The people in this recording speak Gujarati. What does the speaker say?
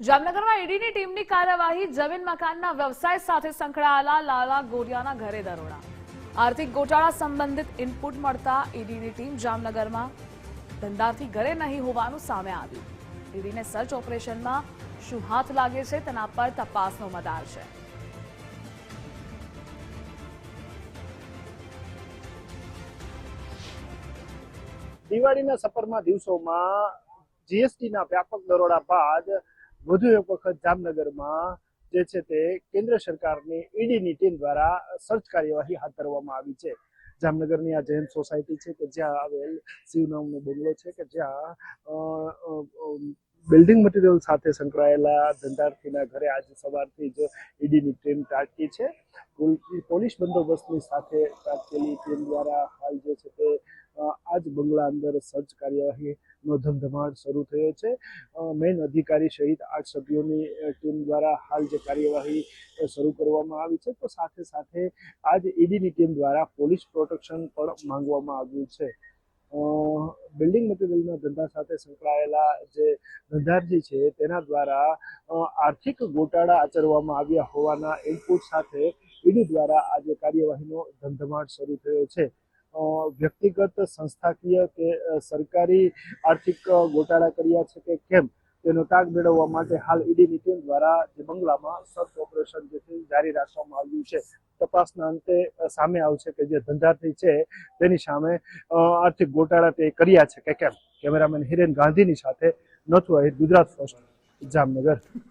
જામનગરમાં ઈડીની ટીમની કાર્યવાહી, જમીન મકાનના વ્યવસાય સાથે સંકળાયેલા લાલા ગોરિયાના ઘરે દરોડા. આર્થિક ગોટાળા સંબંધિત ઇનપુટ મળતા ઈડીની ટીમ જામનગરમાં ધંધાથી ઘરે નહીં હોવાનું સામે આવ્યું. ઈડીને સર્ચ ઓપરેશનમાં શું હાથ લાગે છે તેના પર તપાસનો મદાર છે. દિવાળીના સફરમાં દિવસોમાં જીએસટીના વ્યાપક દરોડા બાદ વધુ એક વખત જામનગરમાં જે છે તે કેન્દ્ર સરકારની ઈડીની ટીમ દ્વારા સર્ચ કાર્યવાહી હાથ ધરવામાં આવી છે. જામનગરની આ જૈન સોસાયટી છે કે જ્યાં આવેલ શિવનામનો બંગલો છે કે જ્યાં બિલ્ડિંગ મટીરિયલ સાથે સંકળાયેલા ધંધાર્થીના ઘરે આજ સવારથી જ ઈડીની ટીમ તાટકી છે. પોલીસ બંદોબસ્તની સાથે તાકેલી ટીમ દ્વારા હાલ જે છે તે આજ બંગલા અંદર સર્ચ કાર્યવાહીનો ધમધમાટ શરૂ થયો છે. મેઇન અધિકારી સહિત આઠ સભ્યોની ટીમ દ્વારા હાલ જે કાર્યવાહી શરૂ કરવામાં આવી છે. તો સાથે સાથે આજ ઈડીની ટીમ દ્વારા પોલીસ પ્રોટેક્શન પણ માંગવામાં આવ્યું છે. બિલ્ડિંગ મટીરિયલના ધંધા સાથે સંકળાયેલા જે ધંધાર્થી છે, તેના દ્વારા આર્થિક ગોટાળા આચરવામાં આવ્યા હોવાના ઇનપુટ સાથે ઈડી દ્વારા આજે કાર્યવાહીનો ધમધમાટ શરૂ થયો છે. વ્યક્તિગત સંસ્થાકીય કે સરકારી આર્થિક ગોટાળા કર્યા છે કે કેમ? તેનો તાગ મેળવવા માટે હાલ ઈડીની ટીમ દ્વારા જે બંગલામાં સર્ચ ઓપરેશન જે છે જારી રાખવામાં આવ્યું છે. તપાસના અંતે સામે આવશે કે જે ધંધાર્થી છે તેની સામે આર્થિક ગોટાળા તે કર્યા છે. કે કેમ? કેમેરામેન હિરેન ગાંધીની સાથે નથુ આહિર ગુજરાત ફર્સ્ટ, જામનગર.